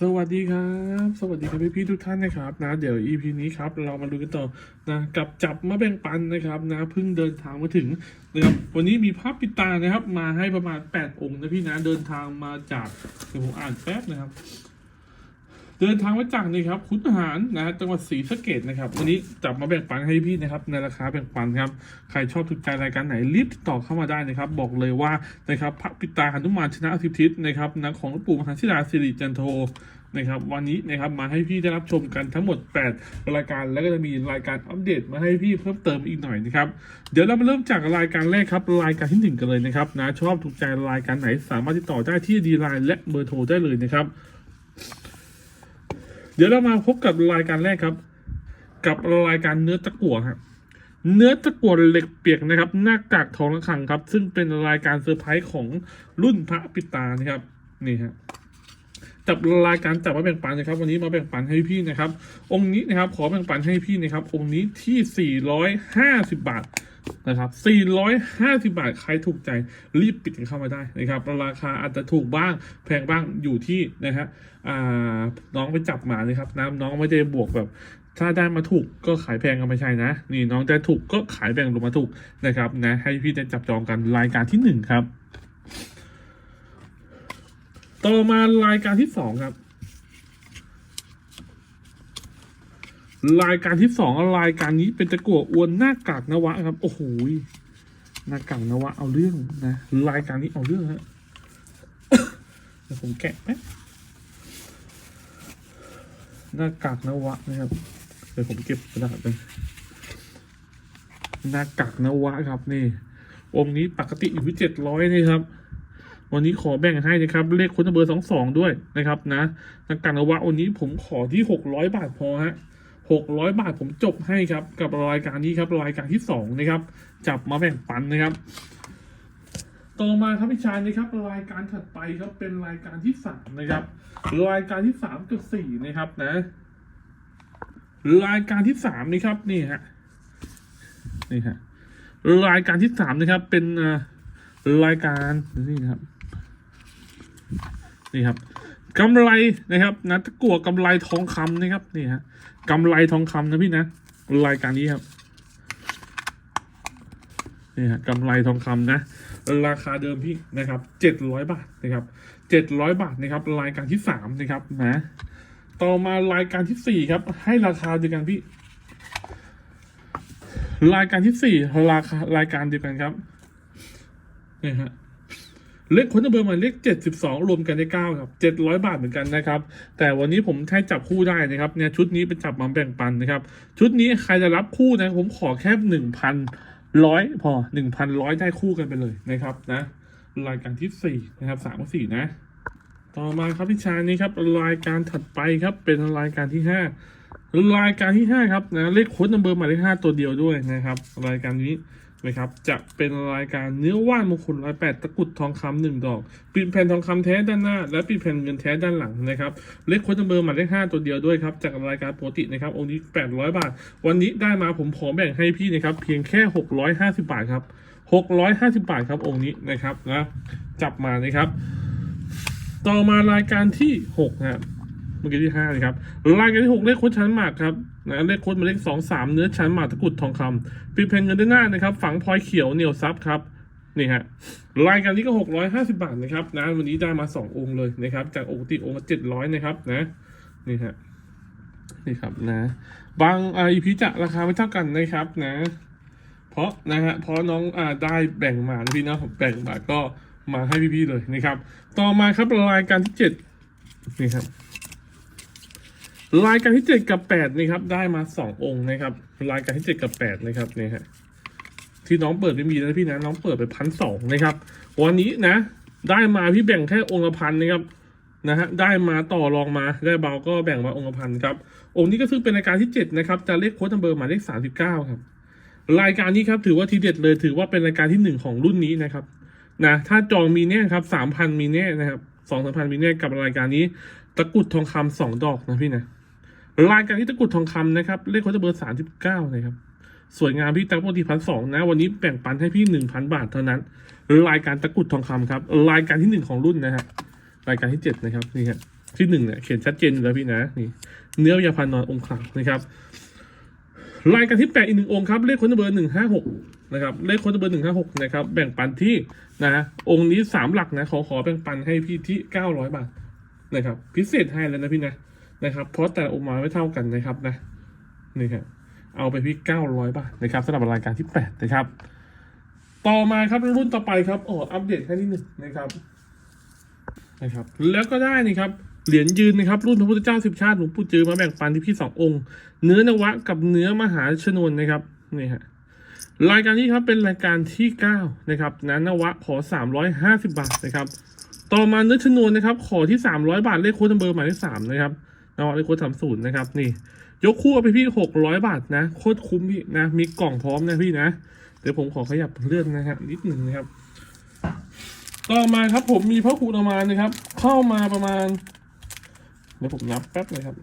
สวัสดีครับ สวัสดีครับพี่พี่ๆทุกท่านนะครับนะเดี๋ยว EP นี้ครับเรามาดูกันต่อนะกับจับมาแบ่งปันนะครับนะเพิ่งเดินทางมาถึงนะครับวันนี้มีภาพปิดตานะครับ มาให้ประมาณ 8 องค์นะพี่นะเดินทางมาจากเดี๋ยวผมอ่านแป๊บนะครับ เดินทางมาจากนี่ครับขุนหารนะฮะจังหวัดศรีสะเกดนะครับ วันนี้จับมาแบ่งปันให้พี่นะครับ ในราคาแบ่งปันครับ ใครชอบถูกใจรายการไหนรีบติดต่อเข้ามาได้นะครับ บอกเลยว่านะครับพระปิตาหนุมานชนะสิบทิศนะครับนะของหลวงปู่มหาชิราสิริจันโทนะครับวันนี้นะครับมาให้พี่ได้รับชมกันทั้งหมด 8 รายการแล้วก็จะมีรายการอัปเดตมาให้พี่เพิ่มเติมอีกหน่อยนะครับเดี๋ยวเรามาเริ่มจากรายการแรกครับรายการที่หนึ่งกันเลยนะครับนะชอบถูกใจรายการไหนสามารถติดต่อได้ที่ดีไลน์และเบอร์โทรได้เลยนะครับ เดี๋ยวเรามาพบกับรายการแรกครับ กับรายการเนื้อตะกั่วครับเนื้อตะกั่วเหล็กเปียกนะครับ หน้ากากทองระฆังครับ ซึ่งเป็นรายการเซอร์ไพรส์ของรุ่นพระปิตานะครับ นี่ฮะจับรายการจับมาแบ่งปันนะครับ วันนี้มาแบ่งปันให้พี่นะครับ องค์นี้นะครับ ขอแบ่งปันให้พี่นะครับ องค์นี้ที่ 450 บาท นะครับ 450 บาท ใครถูกใจรีบปิดกันเข้ามาได้นะครับ ราคาอาจจะถูกบ้างแพงบ้างอยู่ที่นะฮะน้องไปจับมาเลยครับนะน้องไม่ได้บวกแบบ ถ้าได้มาถูกก็ขายแพงก็ไม่ใช่นะ นี่น้องได้ถูกก็ขายแบ่งลงมาถูกนะครับนะให้พี่ได้จับจองกันรายการที่หนึ่งครับ ต่อมารายการที่สองครับ รายการที่สองรายการนี้เป็นตะกั่วอวนหน้ากากนวะครับ โอ้โหหน้ากากนวะเอาเรื่องนะรายการนี้เอาเรื่องฮะเดี๋ยวผมแกะแป๊บหน้ากากนวะนะครับเดี๋ยวผมเก็บกระดาษไปหน้ากากนวะครับนี่องค์นี้ปกติอยู่ที่เจ็ดร้อยนี่ครับ วันนี้ขอแบ่งให้นะครับ เลขคนเบอร์สองสองด้วยนะครับ นะหน้ากากนวะวันนี้ผมขอที่หกร้อยบาทพอฮะ หกร้อยบาทผมจบให้ครับ กับรายการนี้ครับรายการที่สองนะครับ จับมาแบ่งปันนะครับ ต่อมาครับพี่ชายนะครับ รายการถัดไปครับเป็นรายการที่สามนะครับ รายการที่สามกับสี่นะครับนะรายการที่สามนี่ครับนี่ฮะนี่ฮะรายการที่สามนะครับเป็นรายการนี่ครับนี่ครับ กำไรนะครับนะตะกั่วกำไรทองคำนะครับนี่ฮะกำไรทองคำนะพี่นะรายการนี้ครับนี่ฮะกำไรทองคำนะ ราคาเดิมพี่นะครับเจ็ดร้อยบาทนะครับเจ็ดร้อยบาทนะครับรายการที่สามนะครับนะต่อมารายการที่สี่ครับ ให้ราคาเดียวกันพี่ รายการที่สี่ราคารายการเดียวกันครับนี่ฮะ เลขคนเบอร์หมายเลขเจ็ดสิบสองรวมกันได้เก้าครับเจ็ดร้อยบาทเหมือนกันนะครับ แต่วันนี้ผมให้จับคู่ได้นะครับเนี่ยชุดนี้เป็นจับมาแบ่งปันนะครับ ชุดนี้ใครจะรับคู่นะผมขอแค่หนึ่งพันร้อยพอหนึ่งพันร้อยได้คู่กันไปเลยนะครับนะรายการที่สี่นะครับสามกับสี่นะ ต่อมาครับพี่ชายนี้ครับรายการถัดไปครับเป็นรายการที่ห้ารายการที่ห้าครับนะเลขโค้ดนัมเบอร์หมายเลขห้าตัวเดียวด้วยนะครับ รายการนี้ นะครับจะเป็นรายการเนื้อว่านมงคลร้อยแปดตะกุดทองคำหนึ่งดอกปิดแผ่นทองคำแท้ด้านหน้า และปิดแผ่นเงินแท้ด้านหลังนะครับเลขโค้ดนัมเบอร์หมายเลขห้าตัวเดียวด้วยครับจากรายการปกตินะครับองค์นี้แปดร้อยบาท วันนี้ได้มาผมขอแบ่งให้พี่นะครับเพียงแค่หกร้อยห้าสิบาทครับหกร้อยห้าสิบาทครับองค์นี้นะครับนะจับมานะครับ ต่อมารายการที่หกนะครับ เมื่อกี้ที่ห้าเลยครับรายการที่หกเลขโคดชั้นหมากครับนะเลขโคดมาเลขสองสามเนื้อชั้นหมากตะกุดทองคำปีเพนเงินด้านหน้านะครับ ฝังพลอยเขียวเหนียวซับครับนี่ฮะรายการนี้ก็หกร้อยห้าสิบาทนะครับนะวันนี้ได้มาสององค์เลยนะครับ จากปกติองค์ละเจ็ดร้อยนะครับนะนี่ฮะนี่ครับนะ บางอีพีจะราคาไม่เท่ากันนะครับนะ เพราะนะฮะเพราะน้องอ่าได้แบ่งมาพี่นะแบ่งมาก็มาให้พี่ๆเลยนะครับ ต่อมาครับรายการที่เจ็ดนี่ครับ รายการที่เจ็ดกับแปดนี่ครับได้มาสององค์นะครับรายการที่เจ็ดกับแปดนะครับนี่ฮะที่น้องเปิดไม่มีนะพี่นะน้องเปิดไปพันสองนะครับ วันนี้นะ ได้มาพี่แบ่งแค่องค์ละพันนะครับนะฮะได้มาต่อรองมาได้เบาก็แบ่งมาองค์ละพันครับองค์นี้ก็ซึ่งเป็นรายการที่เจ็ดนะครับจะเลขโค้ดนัมเบอร์หมายเลขสามสิบเก้าครับรายการนี้ครับถือว่าทีเด็ดเลยถือว่าเป็นรายการที่หนึ่งของรุ่นนี้นะครับนะถ้าจองมีแน่ครับสามพันมีแน่นะครับสองสามพันมีแน่กับรายการนี้ตะกุดทองคำสองดอกนะพี่นะ รายการที่ตะกรุดทองคำนะครับ เลขโค้ดเบอร์สามสิบเก้านะครับ สวยงามพี่ตั้งปกติพันสองนะ วันนี้แบ่งปันให้พี่หนึ่งพันบาทเท่านั้น รายการตะกรุดทองคำครับ รายการที่หนึ่งของรุ่นนะครับรายการที่เจ็ดนะครับ นี่ครับที่หนึ่งเนี่ยเขียนชัดเจนอยู่แล้วพี่นะ นี่ เนื้อยาพันนอนองค์ขาวนะครับ รายการที่แปดอีกหนึ่งองค์ครับ เลขคนเบอร์หนึ่งห้าหกนะครับ เลขคนเบอร์หนึ่งห้าหกนะครับ แบ่งปันที่นะ องค์นี้สามหลักนะ ขอขอแบ่งปันให้พี่ที่เก้าร้อยบาทนะครับ พิเศษให้แล้วนะพี่นะ นะครับ เพราะแต่องค์มาไม่เท่ากันนะครับนะนี่ครับเอาไปพี่เก้าร้อยบาทนะครับสำหรับรายการที่แปดนะครับ ต่อมาครับรุ่นต่อไปครับอ๋ออัปเดตแค่นิดหนึ่งนะครับนะครับ แล้วก็ได้นี่ครับเหรียญยืนนะครับ รุ่นพระพุทธเจ้าสิบชาติหลวงปู่จือมาแบ่งปันที่พี่สององค์ เนื้อนวะกับเนื้อมหาชนวนนะครับนี่ฮะรายการนี้ครับเป็นรายการที่เก้านะครับนะนนวะขอสามร้อยห้าสิบาทนะครับ ต่อมาเนื้อชนวนนะครับ ขอที่สามร้อยบาทเลขโค้ดเบอร์หมายเลขสามนะครับ นวะเลขโค้ดสามศูนย์นะครับนี่ ยกคู่ไปพี่หกร้อยบาทนะโคตรคุ้มพี่นะ มีกล่องพร้อมนะพี่นะ เดี๋ยวผมขอขยับเลื่อนนะฮะนิดหนึ่งนะครับ ต่อมาครับผมมีพระครูประมาณนะครับ เข้ามาประมาณเดี๋ยวผมนับแป๊บเลยครับ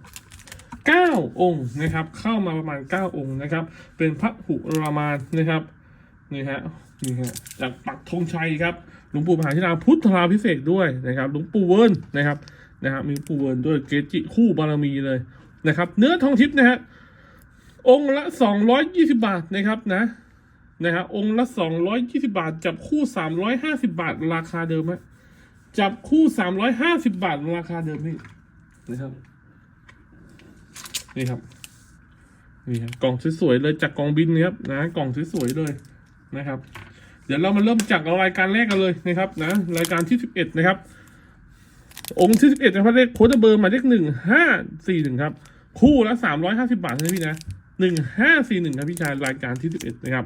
เก้าองค์นะครับ เข้ามาประมาณเก้าองค์นะครับ เป็นพระหุรามาณนะครับนี่ฮะนี่ฮะจากปักธงชัยครับหลวงปู่มหาชินาพุทธราพิเศษด้วยนะครับหลวงปู่เวิร์นนะครับ นะฮะมีปู่เวิร์นด้วยเกจิคู่บารมีเลยนะครับ เนื้อทองทิพย์นะฮะองค์ละสองร้อยยี่สิบาทนะครับนะนะฮะองค์ละสองร้อยยี่สิบาท จับคู่สามร้อยห้าสิบาท ราคาเดิมฮะจับคู่สามร้อยห้าสิบาท ราคาเดิมนี่นะครับนี่ครับนี่ครับกล่องสวยๆเลยจากกล่องบินนะครับนะกล่องสวยๆเลยนะครับ เดี๋ยวเรามาเริ่มจากรายการแรกกันเลยนะครับนะรายการที่สิบเอ็ดนะครับ องค์ที่สิบเอ็ดนะครับเลขโค้ดเบอร์หมายเลขหนึ่งห้าสี่หนึ่งครับ คู่ละสามร้อยห้าสิบาทนะพี่นะหนึ่งห้าสี่หนึ่งครับพี่ชายรายการที่สิบเอ็ดนะครับ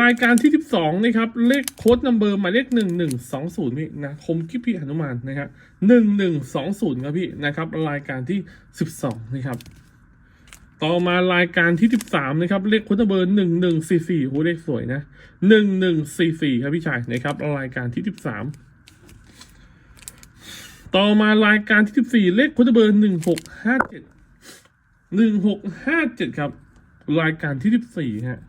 รายการที่สิบสองนะครับ เลขโค้ดนัมเบอร์หมายเลขหนึ่งหนึ่งสองศูนย์พี่นะคมคิดพี่หนุมานนะครับหนึ่งหนึ่งสองศูนย์ครับพี่นะครับ รายการที่สิบสองนะครับต่อมารายการที่สิบสามนะครับ เลขโค้ดนัมเบอร์หนึ่งหนึ่งสี่สี่โหเลขสวยนะหนึ่งหนึ่งสี่สี่ครับพี่ชายนะครับ รายการที่สิบสาม ต่อมารายการที่สิบสี่เลขค้ดนัมเบอร์หนึ่งหกห้าเจ็ดหนึ่งหกห้าเจ็ดครับ รายการที่สิบสี่ฮะ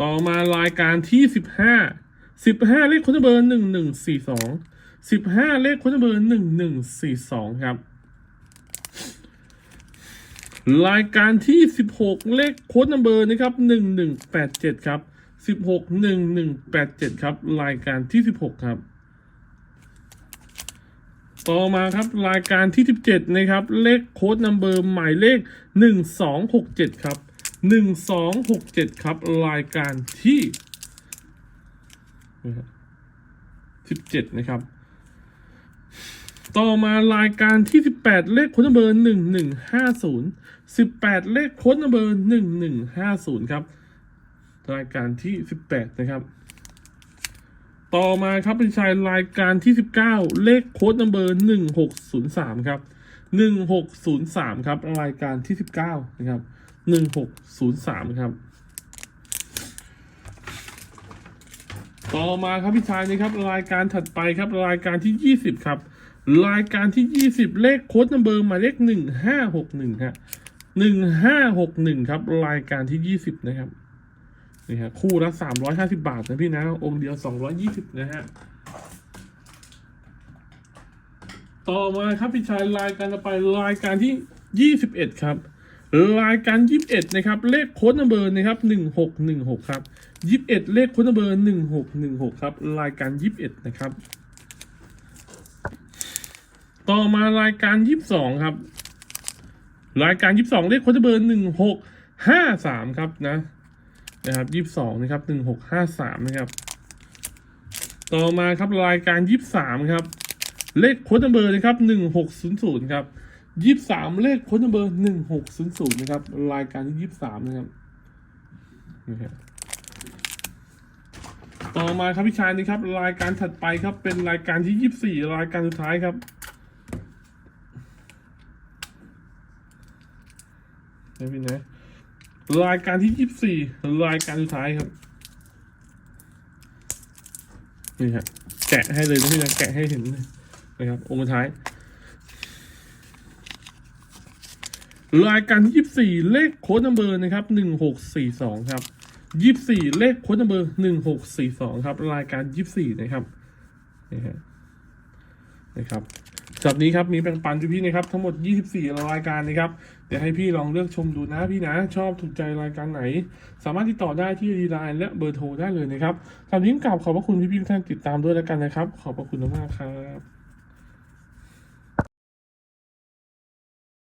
ต่อมารายการที่สิบห้าสิบห้าเลขคนเบอร์หนึ่งหนึ่งสี่สองสิบห้าเลขคนเบอร์หนึ่งหนึ่งสี่สองครับรายการที่สิบหกเลขโค้ดนัมเบอร์นะครับหนึ่งหนึ่งแปดเจ็ดครับสิบหกหนึ่งหนึ่งแปดเจ็ดครับ รายการที่สิบหกครับ ต่อมาครับรายการที่สิบเจ็ดนะครับ เลขโค้ดนัมเบอร์หมายเลขหนึ่งสองหกเจ็ดครับหนึ่งสองหกเจ็ดครับ รายการที่สิบเจ็ดนะครับ ต่อมารายการที่สิบแปดเลขโค้ดนัมเบอร์หนึ่งหนึ่งห้าศูนย์สิบแปดเลขโค้ดนัมเบอร์หนึ่งหนึ่งห้าศูนย์ครับ รายการที่สิบแปดนะครับ ต่อมาครับเป็นชายรายการที่สิบเก้าเลขโค้ดนัมเบอร์หนึ่งหกศูนย์สามครับหนึ่งหกศูนย์สามครับ รายการที่สิบเก้านะครับหนึ่งหกศูนย์สามครับ ต่อมาครับพี่ชายนะครับ รายการถัดไปครับ รายการที่ยี่สิบครับ รายการที่ยี่สิบเลขโค้ดนัมเบอร์หมายเลขหนึ่งห้าหกหนึ่งฮะหนึ่งห้าหกหนึ่งครับ รายการที่ยี่สิบนะครับ นี่ฮะคู่ละสามร้อยห้าสิบาทนะพี่นะ องค์เดียวสองร้อยี่สิบนะฮะ ต่อมาครับพี่ชายรายการต่อไปรายการที่ยี่สิบเอ็ดครับ รายการยี่สิบเอ็ดนะครับ เลขโค้ดนัมเบอร์นะครับหนึ่งหกหนึ่งหกครับยี่สิบเอ็ดเลขโค้ดนัมเบอร์หนึ่งหกหนึ่งหกครับ รายการยี่สิบเอ็ดนะครับ ต่อมารายการยี่สิบสองครับ รายการยี่สิบสองเลขโค้ดนัมเบอร์หนึ่งหกห้าสามครับนะ นะครับยี่สิบสองนะครับหนึ่งหกห้าสามนะครับ ต่อมาครับรายการยี่สามครับ เลขโค้ดนัมเบอร์นะครับหนึ่งหกศูนย์ศูนย์ครับยี่สามเลขโค้ดนัมเบอร์หนึ่งหกศูนย์ศูนย์นะครับรายการที่ยี่สามนะครับนี่ครับต่อมาครับพี่ชายนี่ครับ รายการถัดไปครับเป็นรายการที่ยี่สี่รายการสุดท้ายครับ นะพี่นะ รายการที่ยี่สิบสี่รายการสุดท้ายครับ นี่ครับแกะให้เลยนะพี่นะแกะให้เห็นเลยนะครับองค์สุดท้าย รายการที่ยี่สิบสี่เลขโค้ดนัมเบอร์นะครับหนึ่งหกสี่สองครับยี่สิบสี่เลขโค้ดนัมเบอร์หนึ่งหกสี่สองครับ รายการยี่สิบสี่นะครับนี่ฮะนะครับ สัปนี้ครับมีแบ่งปันพี่นะครับทั้งหมด 24 รายการนะครับเดี๋ยวให้พี่ลองเลือกชมดูนะพี่นะ ชอบถูกใจรายการไหน สามารถติดต่อได้ที่ดีไลน์และเบอร์โทรได้เลยนะครับสำหรับนี้กราบขอบพระคุณพี่ๆทุกท่านติดตามด้วยแล้วกันนะครับ ขอบพระคุณมากครับ